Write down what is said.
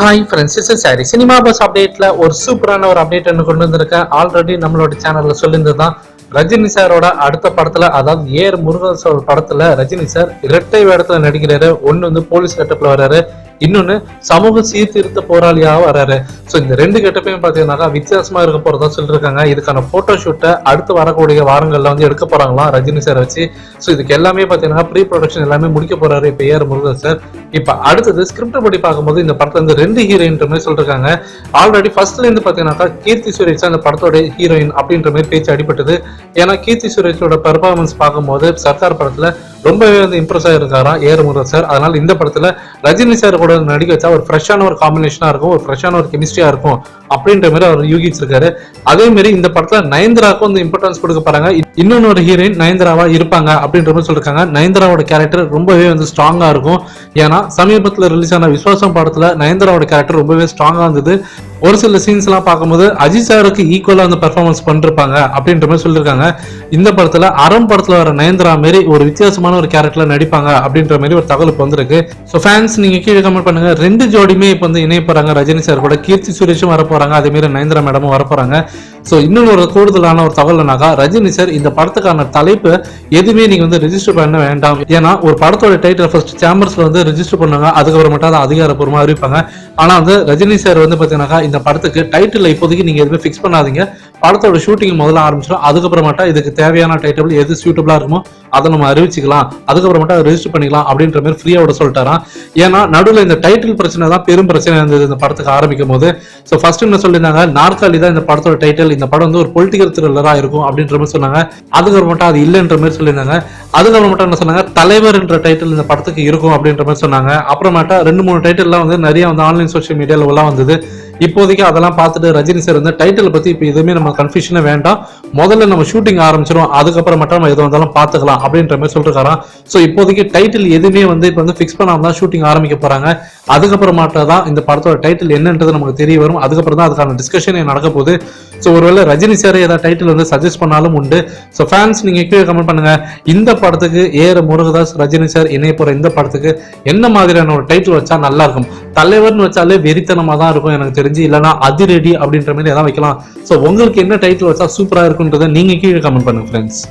Hi friends is sorry cinema buzz அப்டேட்ல ஒரு சூப்பரான ஒரு அப்டேட் ஒன்று கொண்டு வந்திருக்கேன். ஆல்ரெடி நம்மளோட சேனல்ல சொல்லியிருந்ததுதான். ரஜினி சாரோட அடுத்த படத்துல அதாவது ஏர் முருகன் படத்துல ரஜினி சார் இரட்டை வேடத்துல நடிக்கிறாரு. ஒன்னு வந்து போலீஸ் கட்டப்பில் வர்றாரு. இன்னொன்னு சமூக சீர்திருத்த போராளியாக வராரு ஸோ இந்த ரெண்டு கெட்டப்பையும் பார்த்தீங்கன்னாக்கா வித்தியாசமா இருக்க போறதா சொல்லியிருக்காங்க இதுக்கான போட்டோ ஷூட்டை அடுத்து வரக்கூடிய வாரங்கள்ல வந்து எடுக்க போறாங்களாம் ரஜினி சார் வச்சு. ஸோ இதுக்கு எல்லாமே பார்த்தீங்கன்னா ப்ரீ ப்ரொடக்ஷன் எல்லாமே முடிக்க போறாரு இப்போ ஏஆர் முருகன் சார் இப்போ அடுத்தது ஸ்கிரிப்ட் படி பார்க்கும்போது இந்த படத்துல இருந்து ரெண்டு ஹீரோயின்ற மாதிரி சொல்லிருக்காங்க. ஆல்ரெடி ஃபர்ஸ்ட்ல இருந்து பார்த்தீங்கன்னாக்கா கீர்த்தி சுரேஷ் அந்த படத்தோட ஹீரோயின் அப்படின்ற மாதிரி பேச்சு அடிபட்டது. ஏன்னா கீர்த்தி சுரேஷோட பெர்ஃபார்மன்ஸ் பார்க்கும்போது சர்க்கார் படத்துல ரொம்பவே வந்து இம்ப்ரெஸ் ஆகிருக்காராம் ஏறுமுறை சார் அதனால இந்த படத்தில் ரஜினி சார் கூட நடிக்க வச்சா ஒரு ஃப்ரெஷ்ஷான ஒரு காம்பினேஷனாக இருக்கும் ஒரு ஃப்ரெஷ்ஷான ஒரு கெமிஸ்ட்ரியாக இருக்கும் அப்படின்ற மாதிரி அவர் யூகிச்சிருக்காரு அதே மாதிரி இந்த படத்தில் நயன்தராவுக்கும் வந்து இம்பார்ட்டன்ஸ் கொடுக்க போறாங்க. இன்னொன்று ஒரு ஹீரோயின் நயன்தராவா இருப்பாங்க அப்படின்ற மாதிரி சொல்லிருக்காங்க. நயன்தராவோட கேரக்டர் ரொம்பவே வந்து ஸ்ட்ராங்காக இருக்கும். ஏன்னா சமீபத்தில் ரிலீஸ் ஆன விஸ்வாசம் படத்தில் நயன்தராவோட கேரக்டர் ரொம்பவே ஸ்ட்ராங்காக இருந்தது. ஒரு சில சீன்ஸ் எல்லாம் பார்க்கும்போது அஜித் சாருக்கு ஈக்குவலா அந்த பெர்ஃபார்மன்ஸ் பண்ணிருப்பாங்க அப்படின்ற மாதிரி சொல்லியிருக்காங்க. இந்த படத்துல அறம் படத்துல வர நயன்தரா மாரி ஒரு வித்தியாசமான ஒரு கேரக்டர்ல நடிப்பாங்க அப்படின்ற மாதிரி ஒரு தகவல் இப்ப வந்திருக்கு. ஸோ ஃபேன்ஸ் நீங்க கீழே கமெண்ட் பண்ணுங்க. ரெண்டு ஜோடியுமே இப்போ வந்து இணைய போறாங்க. ரஜினி சார் கூட கீர்த்தி சுரேஷும் வர போறாங்க அதே மாதிரி நயன்தரா மேடமும் வர போறாங்க ஸோ இன்னொரு ஒரு கூடுதலான ஒரு தகவல்னாக்கா ரஜினி சார் இந்த படத்துக்கான தலைப்பு எதுவுமே நீங்க வந்து ரிஜிஸ்டர் பண்ண வேண்டாம். ஏன்னா ஒரு படத்தோட டைட்டில் ஃபர்ஸ்ட் சேம்பர்ஸில் வந்து ரெஜிஸ்டர் பண்ணுவாங்க அதுக்கப்புறம் மட்டும் அதை அதிகாரப்பூர்வமா அறிவிப்பாங்க. ஆனா வந்து ரஜினி சார் வந்து பாத்தீங்கன்னாக்கா இந்த படத்துக்கு டைட்டில் இப்போதைக்கு நீங்க எதுவுமே ஃபிக்ஸ் பண்ணாதீங்க. படத்தோட ஷூட்டிங் முதல்ல ஆரம்பிச்சிடும் அதுக்கப்புறமாட்டா இதுக்கு தேவையான டைட்டபிள் எது சூட்டபிளா இருக்குமோ அதை நம்ம அறிவிச்சுக்கலாம். அதுக்கப்புறமேட்டா ரிஜிஸ்டர் பண்ணிக்கலாம் அப்படின்ற மாதிரி ஃப்ரீயா விட சொல்லிட்டாராம். ஏன்னா நடுவில் இந்த டைட்டில் பிரச்சனை தான் பெரும் பிரச்சனை இருந்தது இந்த படத்துக்கு ஆரம்பிக்கும் போது ஸோ ஃபர்ஸ்ட் என்ன சொல்லியிருந்தாங்க நாற்காலி தான் இந்த படத்தோட டைட்டில் இந்த படம் வந்து ஒரு பொலிட்டிக்கல் த்ரில்லராக இருக்கும் அப்படின்ற மாதிரி சொன்னாங்க. அதுக்கப்புறமேட்டா அது இல்லைன்ற மாதிரி சொல்லியிருந்தாங்க. அதுக்கப்புறமேட்டா என்ன சொன்னாங்க தலைவர் என்ற டைட்டில் இந்த படத்துக்கு இருக்கும் அப்படின்ற மாதிரி சொன்னாங்க. அப்புறமேட்டா ரெண்டு மூணு டைட்டில்லாம் வந்து நிறைய வந்து ஆன்லைன் சோஷியல் மீடியாவில் எல்லாம் வந்தது. இப்போதைக்கு அதெல்லாம் பார்த்துட்டு ரஜினி சார் வந்து டைட்டில் பற்றி இப்போ எதுவுமே நம்ம கன்ஃபியூஷனே வேண்டாம். முதல்ல நம்ம ஷூட்டிங் ஆரம்பிச்சிடும் அதுக்கப்புறம் மட்டும் நம்ம எது வந்தாலும் பார்த்துக்கலாம் அப்படின்ற மாதிரி சொல்லிருக்காராம். ஸோ இப்போதைக்கு டைட்டில் எதுவுமே வந்து இப்போ வந்து ஃபிக்ஸ் பண்ணாமல் தான் ஷூட்டிங் ஆரம்பிக்க போகிறாங்க அதுக்கப்புறமாட்டா தான் இந்த படத்தோட டைட்டில் என்னன்றது நமக்கு தெரிய வரும். அதுக்கப்புறம் தான் அதுக்கான டிஸ்கஷனே நடக்க போகுது. ஸோ ஒருவேளை ரஜினி சார் ஏதாவது டைட்டில் வந்து சஜஸ்ட் பண்ணாலும் உண்டு. ஸோ ஃபேன்ஸ் நீங்கள் கீழே கமெண்ட் பண்ணுங்க. இந்த படத்துக்கு ஏற முருகதாஸ் ரஜினி சார் இணைய போகிற இந்த படத்துக்கு என்ன மாதிரியான ஒரு டைட்டில் வச்சா நல்லா இருக்கும்? தலைவர்னு வச்சாலே வெறித்தனமா தான் இருக்கும் எனக்கு தெரிஞ்சு. இல்லைனா அதிரடி அப்படின்ற மாதிரி எதாவது வைக்கலாம். ஸோ உங்களுக்கு என்ன டைட்டில் வச்சா சூப்பரா இருக்குன்றதை நீங்க கீழே கமெண்ட் பண்ணுங்க ஃப்ரெண்ட்ஸ்